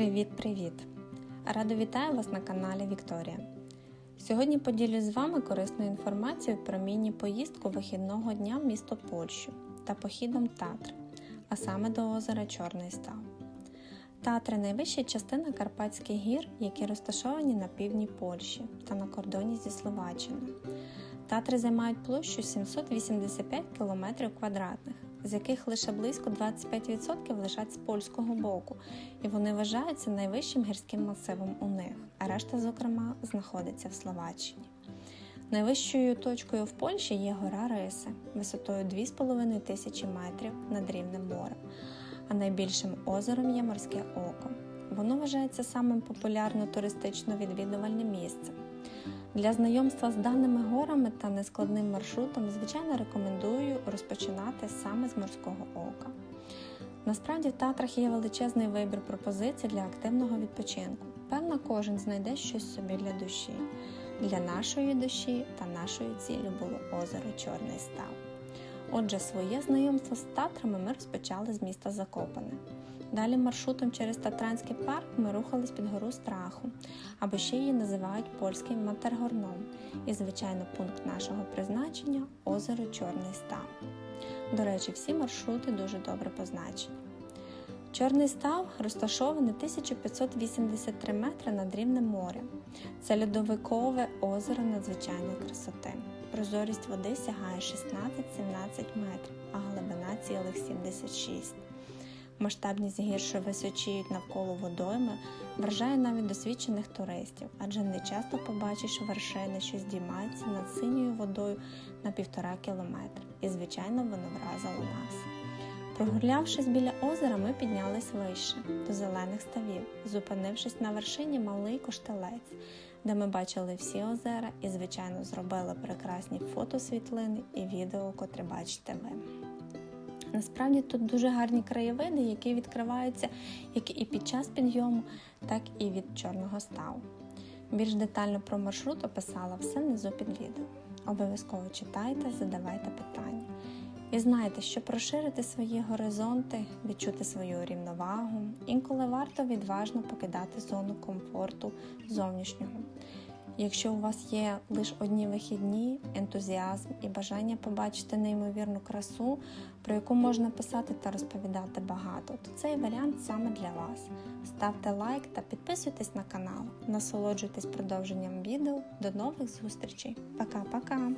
Привіт-привіт! Радо вітаю вас на каналі Вікторія. Сьогодні поділюсь з вами корисною інформацією про міні-поїздку вихідного дня в місто Польщу та похідом Татр, а саме до озера Чорний Став. Татри найвища частина Карпатських гір, які розташовані на півдні Польщі та на кордоні зі Словаччиною. Татри займають площу 785 км квадратних з яких лише близько 25% лежать з польського боку, і вони вважаються найвищим гірським масивом у них, а решта, зокрема, знаходиться в Словаччині. Найвищою точкою в Польщі є гора Риси висотою 2,5 тисячі метрів над рівнем морем, а найбільшим озером є Морське Око. Воно вважається самим популярно туристично відвідувальним місцем. Для знайомства з даними горами та нескладним маршрутом, звичайно, рекомендую розпочинати саме з морського ока. Насправді в Татрах є величезний вибір пропозицій для активного відпочинку. Певно, кожен знайде щось собі для душі. Для нашої душі та нашою ціллю було озеро Чорний Став. Отже, своє знайомство з Татрами ми розпочали з міста Закопане. Далі маршрутом через Татранський парк ми рухались під гору страху, або ще її називають польським Матергорном, і, звичайно, пункт нашого призначення озеро Чорний Став. До речі, всі маршрути дуже добре позначені. Чорний став розташований 1583 метри над рівнем моря. Це льодовикове озеро надзвичайної красоти. Прозорість води сягає 16-17 метрів, а глибина цілих 76 масштабність гір, що височіють навколо водойми, вражає навіть досвідчених туристів, адже не часто побачиш вершини, що здіймаються над синьою водою на півтора кілометра, і, звичайно, воно вразило нас. Прогулявшись біля озера, ми піднялись вище, до зелених ставів, зупинившись на вершині малий коштелець, де ми бачили всі озера і, звичайно, зробили прекрасні фотосвітлини і відео, котре бачите ви. Насправді тут дуже гарні краєвиди, які відкриваються як і під час підйому, так і від чорного ставу. Більш детально про маршрут описала все внизу під відео. Обов'язково читайте, задавайте питання. І знайте, щоб розширити свої горизонти, відчути свою рівновагу, інколи варто відважно покидати зону комфорту зовнішнього. Якщо у вас є лише одні вихідні, ентузіазм і бажання побачити неймовірну красу, про яку можна писати та розповідати багато, то цей варіант саме для вас. Ставте лайк та підписуйтесь на канал. Насолоджуйтесь продовженням відео. До нових зустрічей. Пока-пока!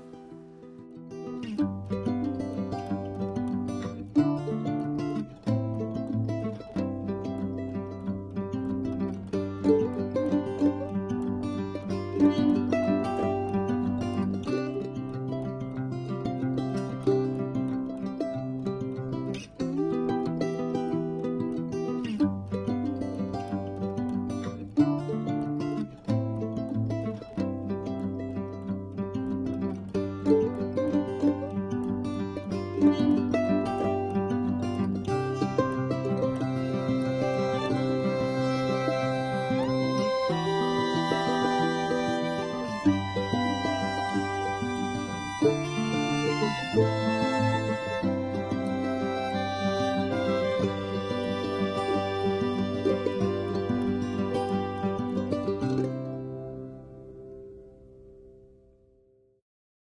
Música